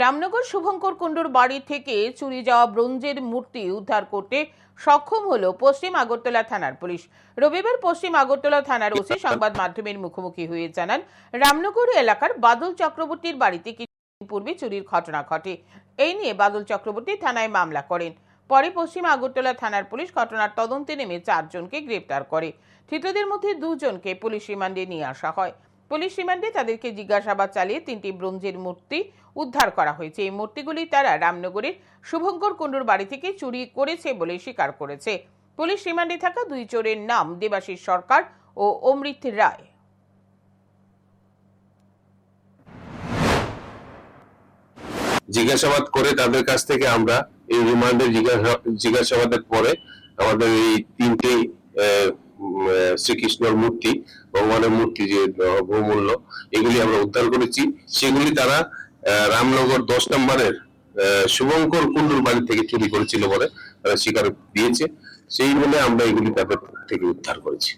রামনগর শুভঙ্কর কুণ্ডুর বাড়ি থেকে চুরি যাওয়া ব্রোঞ্জের মূর্তি উদ্ধার করতে সক্ষম হলো পশ্চিম আগরতলা থানার পুলিশ। রবিবার পশ্চিম আগরতলা থানার ওসি সংবাদ মাধ্যমের মুখোমুখি হয়ে জানান, রামনগর এলাকার বাদল চক্রবর্তীর বাড়িতে কিছুদিন পূর্বে চুরির ঘটনা ঘটে। এই নিয়ে বাদল চক্রবর্তী থানায় মামলা করেন। পরে পশ্চিম আগরতলা থানার পুলিশ ঘটনার তদন্তে নেমে চারজনকে গ্রেপ্তার করে। ধৃতদের মধ্যে দুজনকে পুলিশ রিমান্ডে নিয়ে আসা হয়। পুলিশ রিমান্ডে তাদেরকে জিজ্ঞাসাবাদ চালিয়ে তিনটি ব্রোঞ্জের মূর্তি উদ্ধার করা হয়েছে। এই মূর্তিগুলি তারা রামনগরের শুভঙ্কর কুণ্ডুর বাড়ি থেকে চুরি করেছে বলে স্বীকার করেছে। পুলিশ রিমান্ডে থাকা দুই চোরের নাম দেবাশিস সরকার ও অমৃত রায়। জিজ্ঞাসাবাদ করে তাদের কাছ থেকে আমরা এই রিমান্ডে জিজ্ঞাসা- জিজ্ঞাসাবাদের পরে আমাদের এই তিনটি শ্রীকৃষ্ণর মূর্তি, ভগবানের মূর্তি যে বহুমূল্য, এগুলি আমরা উদ্ধার করেছি। সেগুলি তারা রামনগর দশ নম্বরের শুভঙ্কর কুণ্ডুর বাড়ি থেকে চুরি করেছিল বলে তারা স্বীকার দিয়েছে। সেই বলে আমরা এগুলি তাদের থেকে উদ্ধার করেছি।